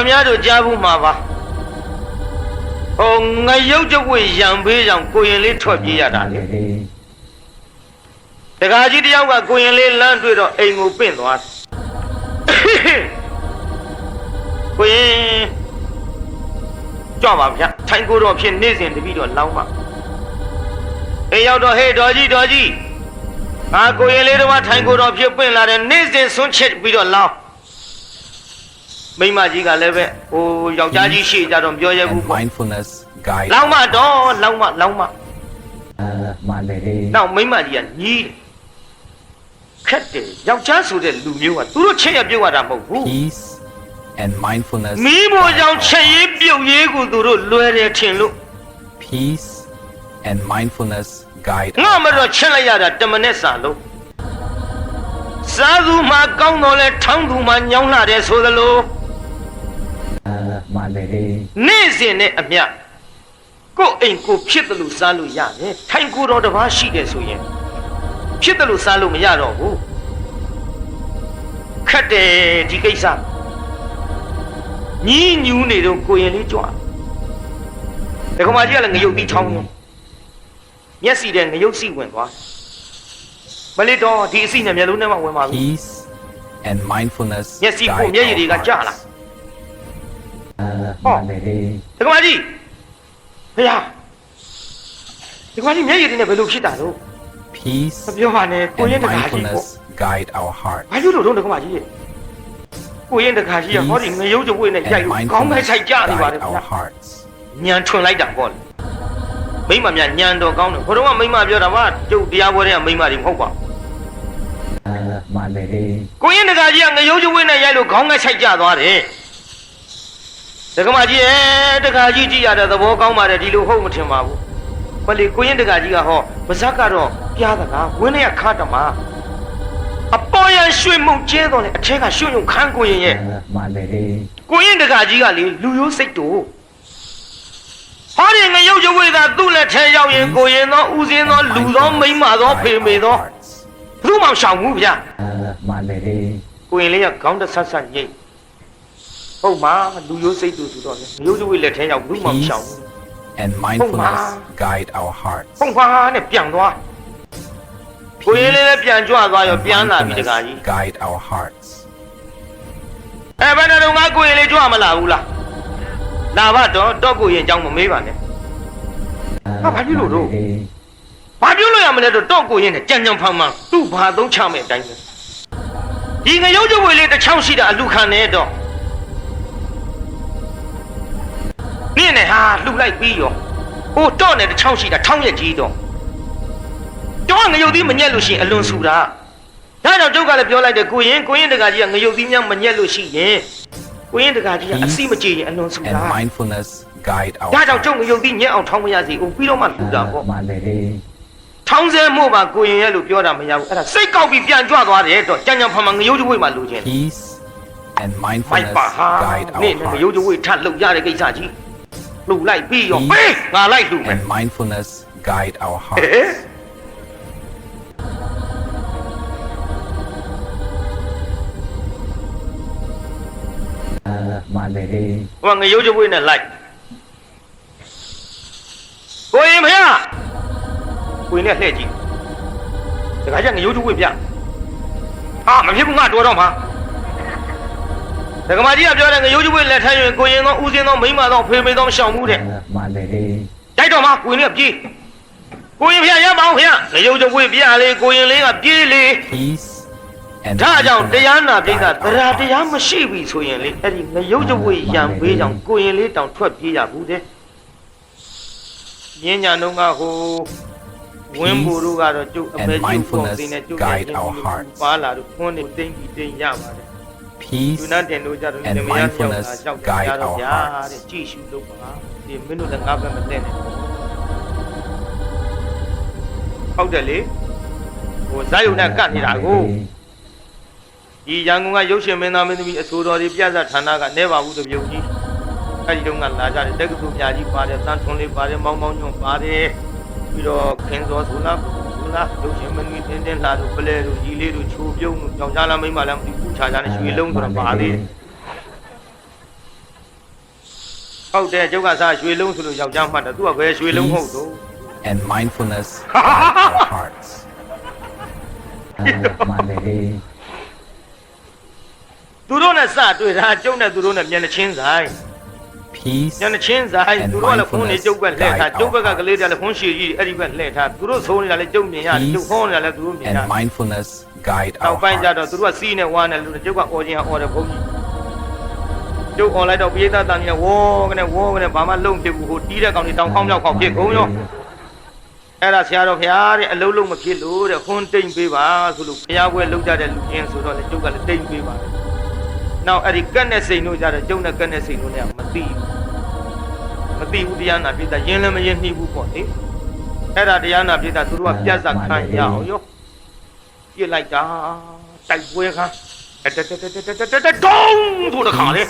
ခမည်းတော်ကြားဘူးမှာပါဟိုငရုတ်ကြွေရံဘေးကြောင့်ကိုရင်လေးထွက်ပြေးရတာလေတခါကြီးတယောက်ကကိုရင်လေးလမ်းတွေ့တော့အိမ်ကိုပင့်သွားတယ်ကိုရင်ကြွပါဗျာထိုင်ကိုတော့ဖြစ်နေစဉ်တပည့်တော့လောင်းပါအိမ်ရောက်တော့ဟေးတော်ကြီးတော်ကြီးငါကိုရင်လေးတော့ထိုင်ကိုတော့ဖြစ်ပင့်လာတယ်နေစဉ်ဆွန့်ချက်ပြီးတော့လောင်း မိမကြီးကလည်းပဲဟိုယောက်ျားကြီးရှေ့ကြတော့ပြောရဘူးပေါ့ mindfulness guide လောက်မတော့လောက်မလောက်မမာလေနောက်မိမကြီးကညီးတယ်ခက်တယ်ယောက်ျားဆိုတဲ့လူမျိုးကသူတို့ချက်ရပြုတ်ရတာမဟုတ်ဘူး peace and mindfulness မိမို့ကြောင့်ချက်ရပြုတ်ရေးကိုသူတို့လွယ်တယ်ထင်လို့ peace and mindfulness guide ငါမတော့ချက်လိုက်ရတာတမနဲ့စာလို့စားသူမှာကောင်းတော်လဲထောင်းသူမှာညောင်းလာတယ်ဆိုသလို မှာလဲနေ့စဉ်နဲ့အမျှကိုအိမ်ကိုဖြစ်တယ်လို့စားလို့ရတယ်ထိုင်ကိုတော်တစ်ပါးရှိတယ်ဆိုရင်ဖြစ်တယ်လို့စားလို့မရတော့ဘူးခက်တယ်ဒီကိစ္စညီးညူးနေတော့ကိုရင်လေးကြွဒကမာကြီးကလည်းငရုတ်ပြီးချောင်းမျက်စီတဲ့ငရုတ်စီဝင်သွားမလီတော်ဒီအစီနဲ့မျက်လုံးနဲ့မှဝင်ပါပြီ and mindfulness မျက်စိကိုမျက်ရည်တွေကကြာလာ ဟောဒကမကြီးဖះဒကမကြီးမျက်ရည်တွေနဲ့ဘယ်လိုဖြစ်တာလို့ peace ပြောပါနဲ့ကိုရင်တကာကြီးပေါ့ guide our heart ဘာလို့လို့ဒကမကြီးရဲ့ကိုရင်တကာကြီးကဟောဒီငရုပ်ကြွေးနဲ့ရိုက်လို့ခေါင်းမဲ့ဆိုင်ကြနေပါတယ်ဗျာညံထွင်လိုက်တာပေါ့လေမိမမြညံတော်ကောင်းတယ်ဘုရားကမိမပြောတာပါကျုပ်တရားပွဲတဲ့မိမတွေမဟုတ်ပါဘူးမလေးကိုရင်တကာကြီးကငရုပ်ကြွေးနဲ့ရိုက်လို့ခေါင်းငှက်ဆိုင်ကြသွားတယ် ဒကမကြီးရဲ့တခါကြီးကြည့်ရတဲ့သဘောကောင်းပါတယ်ဒီလိုဟုတ်မထင်ပါဘူး။ဘယ်လေကိုရင်တခါကြီးကဟောပါဇက်ကတော့ပြားတကားဝင်းနဲ့ခါတမာအပေါ်ရန်ရွှေ့မှုန်ကျဲတော့လေအထက်ကရွှေ့ရုံခန်းကိုရင်ရဲ့မှန်တယ်လေကိုရင်တခါကြီးကလေလူရိုးစိတ်တို့ဟောဒီငရုတ်ရွေးသာသူ့လက်ထဲရောက်ရင်ကိုရင်သောဦးစင်းသောလူသောမိမသောဖေမေသောဘုသူ့မောင်ရှောင်မှုဗျာမှန်တယ်လေကိုရင်လေးကခေါင်းတဆတ်ဆတ်ညိတ် ဟုတ်မှာလူရိုးစိတ်တူဆိုတော့လေငရုတ်ကြွေးလက်ထဲရောက်ဘူးမှမရှောင်ဘူး and mindfulness guide our hearts ဖုန်ဖာနဲ့ပြန်သွားကိုရင်လေးလည်းပြန်ကြွသွားရောပြန်လာပြီတကာကြီး guide our hearts အဲဘယ်တော့ငါကိုရင်လေးကြွမလာဘူးလားလာပါတော့တော့ကိုရင်အကြောင်းမမေးပါနဲ့ဘာပြုလို့ရမလဲတော့တော့ကိုရင်နဲ့ကြံကြံဖန်ဖန်သူ့ဘာသုံးချမဲ့အတိုင်းပဲဒီငရုတ်ကြွေလေးတစ်ချောင်းရှိတာအလူခံနေတော့ မြင့်နဲ့ဟာလှူလိုက်ပြီးရောအိုးတော့နဲ့တစ်ချောင်းရှိတာထောင်းရက်ကြီးတော့တော့ငရုတ်သီးမညက်လို့ရှိရင်အလွန်ဆူတာဒါကြောင့်ကျုပ်ကလည်းပြောလိုက်တယ်ကိုရင်ကိုရင်တကာကြီးကငရုတ်သီးများမညက်လို့ရှိရင်ကိုရင်တကာကြီးကအစီမကြေရင်အလွန်ဆူတာ mindfulness guide out ဒါကြောင့်ကျုပ်ငရုတ်သီးညက်အောင်ထောင်းမရစေဘူးပြီးတော့မှလှူတာပေါ့ထောင်းစဲမို့ပါကိုရင်ရဲ့လို့ပြောတာမရဘူးအဲ့ဒါစိတ်ကောက်ပြီးပြန်ကြွသွားတယ်တော့ကြံကြံဖန်ဖန်ငရုတ်ကျွေးမှလူချင်း peace and mindfulness guide out နေငရုတ်ကျွေးထလှုပ်ရတဲ့ကိစ္စကြီး Blue light be your face. I like you. And mindfulness guide our hearts. Eh? Uh, my lady. Well, you're light. Go in here. We need lady. The guy's going to use you with you. Ah, my people are going to. 那个嘛，你要不要那，个有机会来参与过年弄、五一当、没马当、陪陪当项目的。妈的，再找嘛，过年不接。过年片也忙片，个有机会别下来过年来个别来。他讲这样那这个，他这样没谁会抽烟的，哎，个有机会想不想过年来当出皮家铺的？人家弄个好。Peace and mindfulness guide our hearts. Peace သူနာတင်တို့ကြတော့ and ဒီမယားပြောက်တာ mindfulness ကြောက်ကြ guide တော့ our ဗျာ hearts. တဲ့ကြည့်ရှုလို့ပါဒီမင်းတို့လည်းငါပဲမသိနဲ့ဟုတ်တယ်လေဟိုဇာယုံနဲ့ကတ်နေတာကိုဒီရန်ကုန်ကရုပ်ရှင်မင်းသားမင်းသမီးအဆိုတော်တွေပြဿနာဌာနကနေပါဘူးတပြုံကြီးအဲဒီတုန်းကလာကြတယ်တက္ကသိုလ်ပြကြီးပါတယ်တန်းထွန်းလေးပါတယ်မောင်းမောင်းညွန့်ပါတယ်ပြီးတော့ခင်စောဆိုလား ဆိုလားရုပ်ရှင်မင်းသမီးတင်းတင်းလာတို့ပလဲတို့ရီလေးတို့ချိုးပြုံးတို့ကြောင်ကြားလာမိမလည်းမသိဘူးခြားခြားနဲ့ရွှေလုံးဆိုတော့ပါသေးတယ်ဟုတ်တယ်ကျုပ်ကစားရွှေလုံးဆိုလို့ယောက်ျားမှတ်တယ်သူကဘယ်ရွှေလုံးဟုတ်တော့ and mindfulness guide our hearts. မှန်တယ်သူတို့နဲ့စတွေ့တာကျုပ်နဲ့သူတို့နဲ့မျက်နှာချင်းဆိုင် Peace မျက်နှာချင်းဆိုင် And သူတို့ကလည်းဖုန်းနေကျုပ်ဘက်လှည့်ထား mindfulness ကျုပ်ဘက်ကကလေးတွေကလည်းဖုန်းရှည်ကြီးအဲ့ဒီဘက်လှည့်ထားသူတို့ဆိုးနေတာလည်းကျုပ်မြင်ရတယ်ကျုပ်ဟောနေတာလည်းသူတို့မြင်ရ and mindfulness guide နော our က်ပိုင်းကျတော့ hearts. သူတို့ကစီးနဲ့ဝါနဲ့လူတွေကျုပ်ကအော်ခြင်းအော်တယ်ဘုန်းကြီးကျုပ်អွန်လိုက်တော့ပိဿတန်ကြီးနဲ့ဝေါကနေဝေါကနေဘာမှလုံးဖြစ်ဘူးဟိုတီးတဲ့ကောင်တွေတောင်ခေါင်းမြောက်ခေါင်းဖြစ်ကုန်ရောအဲ့ဒါဆရာတော်ဖျားတဲ့အလုံးလုံးမဖြစ်လို့တဲ့ခွန်းတိမ်ပေးပါဆိုလို့ဖျားပွဲလုံးကြတဲ့လူချင်းဆိုတော့လေကျုပ်ကလည်းတိမ်ပေးပါတယ် နောက်အဲ့ဒီကက်နဲ့စိန်တို့ကြတော့ကျုပ်နဲ့ကက်နဲ့စိန်တို့เนี่ยမသိဘူးမသိဘူးတရားနာပိဿရင်းလည်းမရင်းနှီးဘူးပေါ့လေအဲ့ဒါတရားနာပိဿသူတို့ကပြတ်စက်ခံရအောင်ရော ပြစ်လိုက်တာတိုက်ပွဲခါတက်တက်တက်တက်တက်တက်တက်တုံးဆိုတခါလေ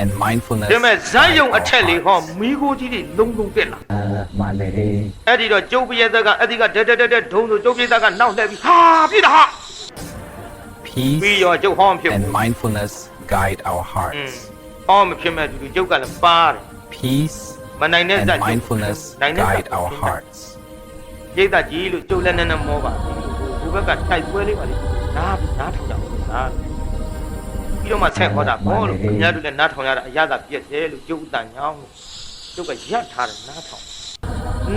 and mindfulness ဒါပေမဲ့ဇက်ယုံ guide အ our ထက်လေး hearts. ဟောမိโกကြီးတွေလုံးလုံးတက်လာ မှန်တယ် အဲ့ဒီတော့ကျုပ်ပြည့်သက်ကအဲ့ဒီကတက်တက်တက်တက်ဒုံဆိုကျုပ်ပြည့်သက်ကနောက်လှည့်ပြီးဟာပြည့်တာဟာ ပြီး Peace ရောကျုပ်ဟောမဖြစ်ဘူး and mindfulness guide our อืม hearts. ဟောမဖြစ်မဲ့တူတူကျုပ်ကလည်းပါတယ် Peace မနိုင်တဲ့ and ဇက် mindfulness နိုင်တဲ့ဇက် guide our hearts. ပြည့်သက်ကြီးလို့ကျုပ်လည်းနည်းနည်းမောပါဘူးဟိုဘက်ကတိုက်ပွဲလေးပါလေနားနားထောင်ကြအောင်နားပြီးတော့မှဆက်ဟောတာဘောလို့ခင်ဗျားတို့လည်းနားထောင်ရတာအရသာပြည့်တယ်လို့ကျုပ်အတန်ညောင်းလို့ကျုပ်ကရပ်ထားတယ်နားထောင်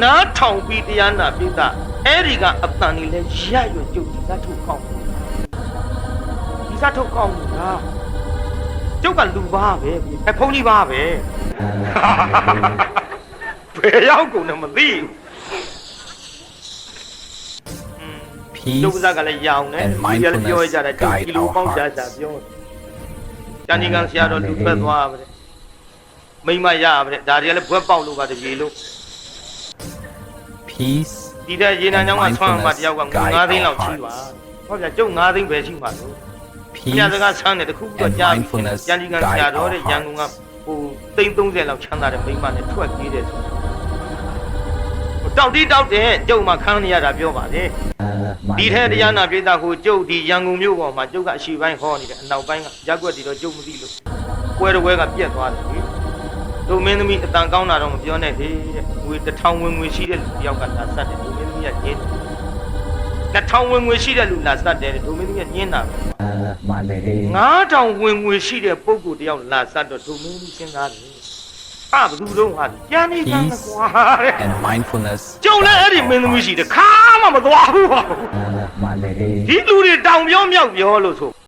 နားထောင်ပြီးတရားနာပြည့်တာအဲ့ဒီကအတန်ကြီးလဲရပ်ရွကျုပ်ဒီစားထုတ်ကောင်းဒီ စားထုတ်ကောင်းလားကျုပ်ကလူပါပဲအဖုန်းကြီးပါပဲဘယ်ရောက်ကုန်လဲမသိဘူးอืมကျုပ် Peace စားကလည်းရောင်တယ် and ဒီကလည်းပြောကြတာ mindfulness ကျုပ် guide ဒီလို our ပေါင်းကြ hearts. တာပြောကျန်ဒီကံဆရာတော်လူထွက်သွားပါတဲ့မိမရပါတဲ့ဒါတွေကလည်းဘွက်ပေါက်လို့ပါတပြေလို့ Peace ဒီတဲ့ရေနံချောင်းကဆွမ်းမှတယောက်ကငွေ9သိန်းလောက်ရှိပါဟောဗျာကျုပ်9သိန်းပဲရှိမှာလို့ ည Peace စကားဆန်းတယ်တခုတော့ကြားပြီကျန်ဒီကံဆရာတော်တဲ့ရန်ကုန်ကဟိုသိန်း30လောက်ချမ်းသာတဲ့မိမနဲ့ထွက်ပြေးတယ်ဆိုတောက်တီးတောက်တဲ့ကျုပ်မှခန်းနေရတာပြောပါလေဒီထဲတရားနာပိသကိုကျုပ်ဒီရန်ကုန်မြို့ပေါ်မှာကျုပ်ကအရှိပိုင်းဟောနေတယ်အနောက်ပိုင်းကရက်ွက်တီတော့ကျုပ်မသိလို့ပွဲတော်ပွဲကပြက်သွားတယ်လေတို့မင်းသမီးအတန်ကောင်းတာတော့မပြောနဲ့လေတဲ့ငွေတစ်ထောင်ဝင်ငွေရှိတဲ့လူတယောက်ကလာဆက်တယ်တို့မင်းသမီးကညင်းတယ်တစ်ထောင်ဝင်ငွေရှိတဲ့လူလာဆက်တယ်တို့မင်းသမီးကညင်းတာပဲ မှန်တယ်ငါးထောင်ဝင်ငွေရှိတဲ့ပုဂ္ဂိုလ်တယောက်လာဆက်တော့တို့မင်းသမီးစဉ်းစားတယ်အဘသူတော့ဟာကြမ်းနေကြမ်းကွာတဲ့ and mindfulness ကျုံလည်းအဲ့ဒီမင်းသမီးရှိတယ်ခါမှမသွားဘူးပါမှန်တယ်ဒီလူတွေတောင်ပြောမြောက်ပြောလို့ဆို